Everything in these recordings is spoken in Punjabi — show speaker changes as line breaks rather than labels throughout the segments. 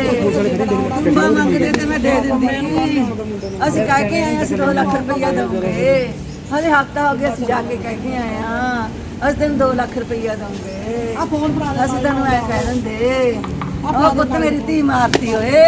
ਮੰਗਦੇ ਤੇ ਮੈਂ ਦੇ ਦਿੰਦੀ ਅਸੀਂ ਕਹਿ ਕੇ ਆਏ ਅਸੀਂ 2 ਲੱਖ ਰੁਪਈਆ ਦਵਾਂਗੇ ਹਲੇ ਹਫਤਾ ਹੋ ਗਿਆ ਅਸੀਂ ਜਾ ਕੇ ਕਹਿ ਕੇ ਆਏ ਆ ਅਸੀਂ ਤੈਨੂੰ 2 ਲੱਖ ਰੁਪਈਆ ਦਵਾਂਗੇ ਆ ਫੋਨ ਫੜਾ ਅਸੀਂ ਤੈਨੂੰ ਐ ਕਹਿ ਦਿੰਦੇ ਉਹ ਪੁੱਤ ਮੇਰੀ ਧੀ ਮਾਰਤੀ ਓਏ।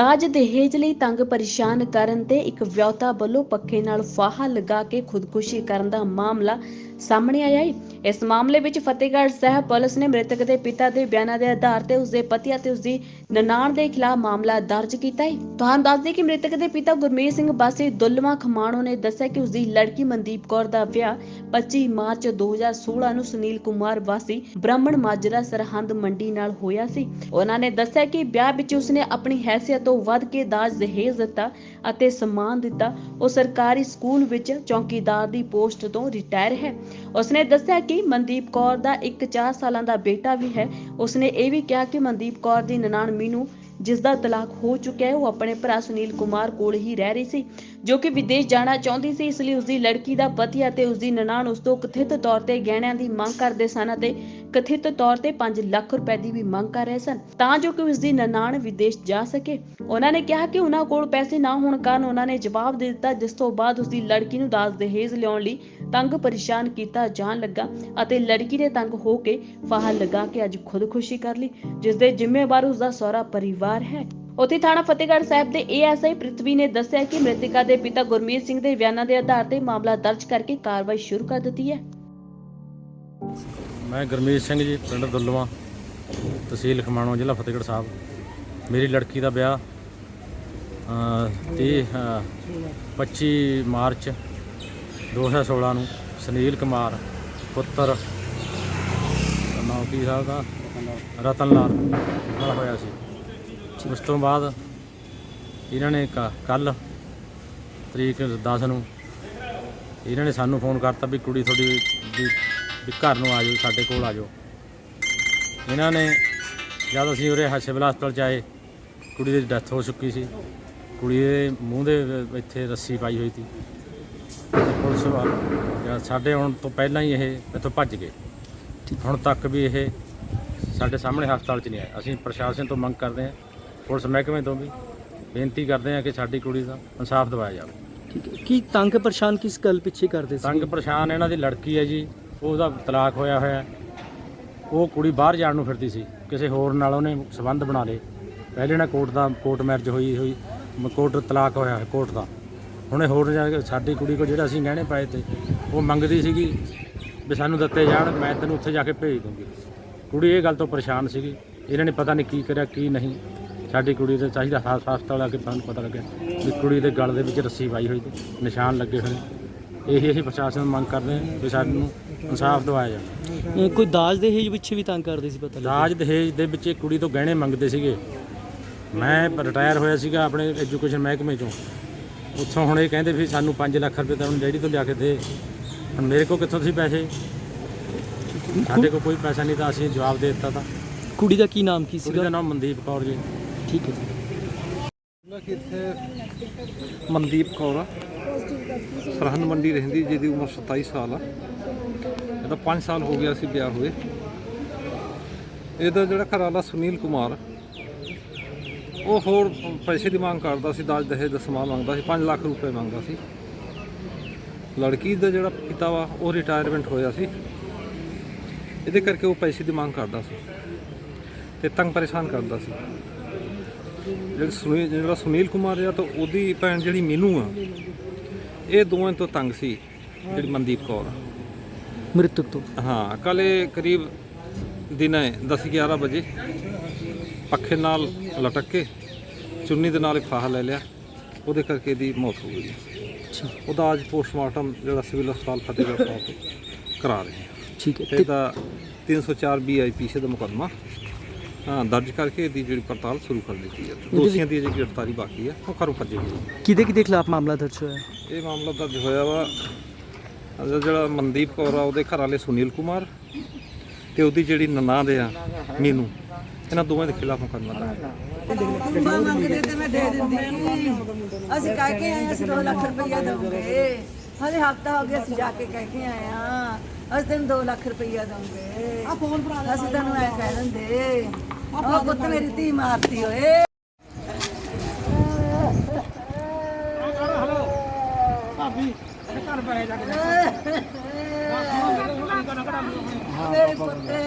ਦਾਜ ਦਹੇਜ ਲਈ ਤੰਗ ਪਰੇਸ਼ਾਨ ਕਰਨ ਤੇ ਇੱਕ ਵਿਆਹੁਤਾ ਵੱਲੋਂ ਪੱਖੇ ਨਾਲ ਫਾਹਾ ਲਗਾ ਕੇ ਖੁਦਕੁਸ਼ੀ ਕਰਨ ਦਾ ਮਾਮਲਾ ਸਾਹਮਣੇ ਆਇਆ ਹੈ। ਇਸ ਮਾਮਲੇ ਵਿੱਚ ਫਤਿਹਗੜ੍ਹ ਸਾਹਿਬ ਪੁਲਿਸ ਨੇ ਮ੍ਰਿਤਕ ਦੇ ਪਿਤਾ ਦੇ ਬਿਆਨਾਂ ਦੇ ਆਧਾਰ ਤੇ ਉਸਦੇ ਪਤੀ ਅਤੇ ਉਸਦੀ ਨਨਾਣ ਦੇ ਖਿਲਾਫ ਮਾਮਲਾ ਦਰਜ ਕੀਤਾ ਹੈ। ਤੁਹਾਨੂੰ ਦੱਸ ਦਈਏ ਕਿ ਮ੍ਰਿਤਕ ਦੇ ਪਿਤਾ ਗੁਰਮੀਤ ਸਿੰਘ ਬਾਸੀ ਦੁੱਲਵਾ ਖਮਾਣੋ ਨੇ ਦੱਸਿਆ ਕਿ ਉਸਦੀ ਲੜਕੀ ਮਨਦੀਪ ਕੌਰ ਦਾ ਵਿਆਹ 25 ਮਾਰਚ 2016 ਨੂੰ ਸੁਨੀਲ ਕੁਮਾਰ ਵਾਸੀ ਬ੍ਰਾਹਮਣ ਮਾਜਰਾ ਸਰਹੰਦ ਮੰਡੀ ਨਾਲ ਹੋਇਆ ਸੀ। ਉਹਨਾਂ ਨੇ ਦੱਸਿਆ ਕਿ ਵਿਆਹ ਵਿੱਚ ਉਸਨੇ ਆਪਣੀ ਹੈਸੀਅਤ ਤੋਂ ਵੱਧ ਕੇ ਦਾਜ ਦਹੇਜ ਦਿੱਤਾ ਅਤੇ ਸਨਮਾਨ ਦਿੱਤਾ। ਉਹ ਸਰਕਾਰੀ ਸਕੂਲ ਵਿੱਚ ਚੌਕੀਦਾਰ ਦੀ ਪੋਸਟ ਤੋਂ ਰਿਟਾਇਰ ਹੈ। ਉਸਨੇ ਦੱਸਿਆ ਕਿ ਮਨਦੀਪ ਕੌਰ ਦਾ ਇੱਕ 4 ਸਾਲਾਂ ਦਾ ਬੇਟਾ ਵੀ ਹੈ। ਉਸਨੇ ਇਹ ਵੀ ਕਿਹਾ ਕਿ ਮਨਦੀਪ ਕੌਰ ਦੀ ਨਨਾਣ ਮੀਨੂ ਜਿਸ ਦਾ ਤਲਾਕ ਹੋ ਚੁੱਕਿਆ ਹੈ, ਉਹ ਆਪਣੇ ਭਰਾ ਸੁਨੀਲ ਕੁਮਾਰ ਕੋਲ ਹੀ ਰਹਿ ਰਹੀ ਸੀ, ਜੋ ਕਿ ਵਿਦੇਸ਼ ਜਾਣਾ ਚਾਹੁੰਦੀ ਸੀ। ਇਸ ਲਈ ਉਸਦੀ ਲੜਕੀ ਦਾ ਪਤੀ ਅਤੇ ਉਸਦੀ ਨਨਾਣ ਉਸ ਤੋਂ ਕਥਿਤ ਤੌਰ ਤੇ ਗਹਿਣਿਆਂ ਦੀ ਮੰਗ ਕਰਦੇ ਸਨ ਅਤੇ ਕਥਿਤ ਤੌਰ ਤੇ 5 ਲੱਖ ਰੁਪਏ ਦੀ ਵੀ ਮੰਗ ਕਰ ਰਹੇ ਸਨ, ਤਾਂ ਜੋ ਕਿ ਉਸਦੀ ਨਨਾਣ ਵਿਦੇਸ਼ ਜਾ ਸਕੇ। ਉਹਨਾਂ ਨੇ ਕਿਹਾ ਕਿ ਉਹਨਾਂ ਕੋਲ ਪੈਸੇ ਨਾ ਹੋਣ ਕਾਰਨ ਉਹਨਾਂ ਨੇ ਜਵਾਬ ਦੇ ਦਿੱਤਾ, ਜਿਸ ਤੋਂ ਬਾਅਦ ਉਸਦੀ ਲੜਕੀ ਨੂੰ ਦਾਜ ਦਹੇਜ ਲਿਆਉਣ ਲਈ ਤੰਗ ਪਰੇਸ਼ਾਨ ਕੀਤਾ ਜਾਣ ਲੱਗਾ ਅਤੇ ਲੜਕੀ ਨੇ ਤੰਗ ਹੋ ਕੇ ਫਾਹਾ ਲਗਾ ਕੇ ਅੱਜ ਖੁਦਕੁਸ਼ੀ ਕਰ ਲਈ, ਜਿਸ ਦੇ ਜ਼ਿੰਮੇਵਾਰ ਉਸਦਾ ਸਹੁਰਾ ਪਰਿਵਾਰ ਹੈ। ਉੱਥੇ ਥਾਣਾ ਫਤਿਹਗੜ੍ਹ ਸਾਹਿਬ ਦੇ ਏਐਸਆਈ ਪ੍ਰਿਥਵੀ ਨੇ ਦੱਸਿਆ ਕਿ ਮ੍ਰਿਤਕਾ ਦੇ ਪਿਤਾ ਗੁਰਮੀਤ ਸਿੰਘ ਦੇ ਬਿਆਨਾਂ ਦੇ ਆਧਾਰ ਤੇ ਮਾਮਲਾ ਦਰਜ ਕਰਕੇ ਕਾਰਵਾਈ ਸ਼ੁਰੂ ਕਰ ਦਿੱਤੀ ਹੈ।
ਮੈਂ ਗੁਰਮੀਤ ਸਿੰਘ ਜੀ ਪਿੰਡ ਦੁੱਲਵਾ ਤਹਿਸੀਲ ਖਮਾਣੋ ਜ਼ਿਲ੍ਹਾ ਫਤਿਹਗੜ੍ਹ ਸਾਹਿਬ। ਮੇਰੀ ਲੜਕੀ ਦਾ ਵਿਆਹ ਅ, ਤੀਹ ਅ, 25 ਮਾਰਚ 2016 ਨੂੰ। ਸੁਨੀਲ ਕੁਮਾਰ ਪੁੱਤਰ ਨਾਮ ਕੀ ਸਾਹਿਬ ਦਾ ਰਤਨ ਲਾਲ ਨਾਲ ਹੋਇਆ ਸੀ। ਉਸ ਤੋਂ ਬਾਅਦ ਇਹਨਾਂ ਨੇ ਕੱਲ ਤਰੀਕ 10 ਨੂੰ ਇਹਨਾਂ ਨੇ ਸਾਨੂੰ ਫੋਨ ਕਰਤਾ ਵੀ ਕੁੜੀ ਤੁਹਾਡੀ ਵੀ ਘਰ ਨੂੰ ਆ ਜਾਓ ਸਾਡੇ ਕੋਲ ਆ ਜਾਓ। ਇਹਨਾਂ ਨੇ ਜਦ ਅਸੀਂ ਉਰੇ ਹ- ਸਿਵਲ ਹਸਪਤਾਲ ਚ ਆਏ ਕੁੜੀ ਦੀ ਡੈਥ ਹੋ ਚੁੱਕੀ ਸੀ। ਕੁੜੀ ਦੇ ਮੂੰਹ ਦੇ ਇੱਥੇ ਰੱਸੀ ਪਾਈ ਹੋਈ ਸੀ। ਪੁਲਿਸ ਵਾ- ਜਾਂ ਸਾਡੇ ਆਉਣ ਤੋਂ ਪਹਿਲਾਂ ਹੀ ਇਹ ਇੱਥੋਂ ਭੱਜ ਗਏ। ਹੁਣ ਤੱਕ ਵੀ ਇਹ ਸਾਡੇ ਸਾਹਮਣੇ ਹਸਪਤਾਲ 'ਚ ਨਹੀਂ ਆਏ। ਅਸੀਂ ਪ੍ਰਸ਼ਾਸਨ ਤੋਂ ਮੰਗ ਕਰਦੇ ਹਾਂ ਪੁਲਿਸ ਮਹਿਕਮੇ ਤੋਂ ਵੀ ਬੇਨਤੀ ਕਰਦੇ ਹਾਂ ਕਿ ਸਾਡੀ ਕੁੜੀ ਦਾ ਇਨਸਾਫ ਦਿਵਾਇਆ ਜਾਵੇ।
ਠੀਕ ਹੈ। ਕੀ ਤੰਗ ਪਰੇਸ਼ਾਨ ਕਿਸ ਗੱਲ ਪਿੱਛੇ ਕਰਦੇ ਸੀ?
ਤੰਗ ਪਰੇਸ਼ਾਨ ਇਹਨਾਂ ਦੀ ਲੜਕੀ ਹੈ ਜੀ। ਉਹਦਾ ਤਲਾਕ ਹੋਇਆ ਹੋਇਆ ਉਹ ਕੁੜੀ ਬਾਹਰ ਜਾਣ ਨੂੰ ਫਿਰਦੀ ਸੀ। ਕਿਸੇ ਹੋਰ ਨਾਲ ਉਹਨੇ ਸਬੰਧ ਬਣਾ ਲਏ। ਪਹਿਲੇ ਨਾਲ ਕੋਰਟ ਦਾ, ਕੋਰਟ ਮੈਰਿਜ ਹੋਈ ਹੋਈ ਕੋਰਟ ਤਲਾਕ ਹੋਇਆ ਹੈ ਕੋਰਟ ਦਾ। ਹੁਣੇ ਹੋਰ ਜਾ ਕੇ ਸਾਡੀ ਕੁੜੀ ਕੋਲ ਜਿਹੜਾ ਅਸੀਂ ਗਹਿਣੇ ਪਾਏ ਤੇ ਉਹ ਮੰਗਦੀ ਸੀਗੀ ਵੀ ਸਾਨੂੰ ਦਿੱਤੇ ਜਾਣ, ਮੈਂ ਤੈਨੂੰ ਉੱਥੇ ਜਾ ਕੇ ਭੇਜ ਦੂੰਗੀ। ਕੁੜੀ ਇਹ ਗੱਲ ਤੋਂ ਪਰੇਸ਼ਾਨ ਸੀਗੀ। ਇਹਨਾਂ ਨੇ ਪਤਾ ਨਹੀਂ ਕੀ ਕਰਿਆ, ਕੀ ਨਹੀਂ। ਸਾਡੀ ਕੁੜੀ ਦੇ ਚਾਹੀਦਾ ਹਾਸ ਹਸਪਤਾਲ ਆ ਕੇ ਸਾਨੂੰ ਪਤਾ ਲੱਗਿਆ ਵੀ ਕੁੜੀ ਦੇ ਗਲ ਦੇ ਵਿੱਚ ਰੱਸੀ ਪਾਈ ਹੋਈ ਤੇ ਨਿਸ਼ਾਨ ਲੱਗੇ ਹੋਏ ਇਹੀ ਅਸੀਂ ਪ੍ਰਸ਼ਾਸਨ ਮੰਗ ਕਰਦੇ ਹਾਂ ਵੀ ਸਾਨੂੰ ਇਨਸਾਫ ਦਿਵਾਇਆ ਜਾਵੇ।
ਅਹ ਕੋਈ ਦਾਜ ਦੇ ਹੇਜ ਪਿੱਛੇ ਵੀ ਤੰਗ ਕਰਦੇ ਸੀ ਪਤਾ ਲੱਗਾ
ਦਾਜ ਦਹੇਜ ਦੇ ਵਿੱਚ ਇਹ ਕੁੜੀ ਤੋਂ ਗਹਿਣੇ ਮੰਗਦੇ ਸੀਗੇ। ਮੈਂ ਰਿਟਾਇਰ ਹੋਇਆ ਸੀਗਾ ਆਪਣੇ ਐਜੂਕੇਸ਼ਨ ਮਹਿਕਮੇ ਚੋਂ। ਉੱਥੋਂ ਹੁਣ ਇਹ ਕਹਿੰਦੇ ਵੀ ਸਾਨੂੰ 5 ਲੱਖ ਰੁਪਏ ਤਾਂ ਹੁਣ ਡੈਡੀ ਤੋਂ ਲਿਆ ਕੇ ਦੇ। ਹੁਣ ਮੇਰੇ ਕੋਲ ਕਿੱਥੋਂ ਸੀ ਪੈਸੇ? ਸਾਡੇ ਕੋਲ ਕੋਈ ਪੈਸਾ ਨਹੀਂ ਤਾਂ ਅਸੀਂ ਜਵਾਬ ਦੇ ਦਿੱਤਾ ਤਾਂ।
ਕੁੜੀ ਦਾ ਕੀ ਨਾਮ ਕੀ
ਕੁੜੀ
ਸੀਗਾ?
ਦਾ ਨਾਮ ਮਨਦੀਪ ਕੌਰ ਜੀ।
ਠੀਕ ਹੈ। ਜੀ
ਮਨਦੀਪ ਕੌਰ। ਆ ਸਰਹੰਦ ਮੰਡੀ ਰਹਿੰਦੀ ਜਿਹਦੀ ਉਮਰ 27 ਸਾਲ ਆ। ਇਹਦਾ 5 ਸਾਲ ਹੋ ਗਿਆ ਸੀ ਵਿਆਹ ਹੋਏ। ਇਹਦਾ ਜਿਹੜਾ ਘਰ ਵਾਲਾ ਸੁਨੀਲ ਕੁਮਾਰ, ਉਹ ਹੋਰ ਪੈਸੇ ਦੀ ਮੰਗ ਕਰਦਾ ਸੀ, ਦਾਜ ਦਹੇਜ ਦਾ ਸਮਾਨ ਮੰਗਦਾ ਸੀ 5 ਲੱਖ ਰੁਪਏ ਮੰਗਦਾ ਸੀ। ਲੜਕੀ ਦਾ ਜਿਹੜਾ ਪਿਤਾ ਵਾ, ਉਹ ਰਿਟਾਇਰਮੈਂਟ ਹੋਇਆ ਸੀ। ਇਹਦੇ ਕਰਕੇ ਉਹ ਪੈਸੇ ਦੀ ਮੰਗ ਕਰਦਾ ਸੀ ਤੇ ਤੰਗ ਪਰੇਸ਼ਾਨ ਕਰਦਾ ਸੀ। ਜਿਹੜਾ ਸੁਨੀਲ ਜਿਹੜਾ ਸੁਨੀਲ ਕੁਮਾਰ ਆ, ਤਾਂ ਉਹਦੀ ਭੈਣ ਜਿਹੜੀ ਮੀਨੂ ਆ ਇਹ ਦੋਵਾਂ ਤੋਂ ਤੰਗ ਸੀ ਜਿਹੜੀ ਮਨਦੀਪ ਕੌਰ।
ਮ੍ਰਿਤਕ ਤੋਂ?
ਹਾਂ ਕੱਲ ਇਹ ਕਰੀਬ ਦਿਨੇ 10 11 ਵਜੇ ਪੱਖੇ ਨਾਲ ਲਟਕ ਕੇ ਚੁੰਨੀ ਦੇ ਨਾਲ ਇੱਕ ਫਾਹਾ ਲੈ ਲਿਆ ਉਹਦੇ ਕਰਕੇ ਇਹਦੀ ਮੌਤ ਹੋ ਗਈ। ਉਹਦਾ ਅੱਜ ਪੋਸਟਮਾਰਟਮ ਜਿਹੜਾ ਸਿਵਲ ਹਸਪਤਾਲ ਫਤਿਹਗੜ੍ਹ ਸਾਹਿਬ ਤੋਂ ਕਰਾ ਰਹੇ ਹਾਂ।
ਠੀਕ ਹੈ
ਤੇ ਇਹਦਾ 304 ਬੀਆਈਪੀਸੀ ਦਾ ਮੁਕੱਦਮਾ। ਦਰਜ ਕਰਕੇ ਇਹਦੀ ਜਿਹੜੀ ਪੜਤਾਲ ਸ਼ੁਰੂ ਕਰ ਦਿੱਤੀ ਹੈ। ਦੋਸ਼ੀਆਂ ਦੀ ਜਿਹੜੀ ਗ੍ਰਿਫਤਾਰੀ ਬਾਕੀ ਹੈ ਉਹ ਘਰੋਂ ਭੱਜੇ
ਕਿਹਦੇ ਕਿਹਦੇ ਖਿਲਾਫ ਮਾਮਲਾ ਦਰਜ ਹੋਇਆ? ਹੈ?
ਇਹ ਮਾਮਲਾ ਦਰਜ ਹੋਇਆ ਵਾ ਜਿਹੜਾ ਮਨਦੀਪ ਕੌਰ ਆ ਉਹਦੇ ਘਰ ਵਾਲੇ ਸੁਨੀਲ ਕੁਮਾਰ ਤੇ ਉਹਦੀ ਜਿਹੜੀ ਨਨਾਣ ਦੇ ਆ ਮੀਨੂ। ਇਹਨਾਂ ਦੋਵਾਂ ਦੇ ਖਿਲਾਫ ਮੁਕੱਦਮਾ ਦਰਜ ਹੈ
ਟੁੰਬਾ ਮੰਗਦੇ ਤੇ ਮੈਂ ਦੇ ਦਿੰਦੀ ਅਸੀਂ ਕਹਿ ਕੇ ਆਏ ਅਸੀਂ 2 ਲੱਖ ਰੁਪਈਆ ਦਵਾਂਗੇ ਹਲੇ ਹਫਤਾ ਹੋ ਗਿਆ ਅਸੀਂ ਜਾ ਕੇ ਕਹਿ ਕੇ ਆਏ ਆ ਅਸੀਂ ਤੈਨੂੰ 2 ਲੱਖ ਰੁਪਈਆ ਦਵਾਂਗੇ ਆ ਫੋਨ ਭਰਾ ਅਸੀਂ ਤੈਨੂੰ ਐ ਕਹਿ ਦਿੰਦੇ। ਉਹ ਪੁੱਤ ਮੇਰੀ ਧੀ ਮਾਰਤੀ ਓਏ। ਮੇਰੇ ਪੁੱਤੇ।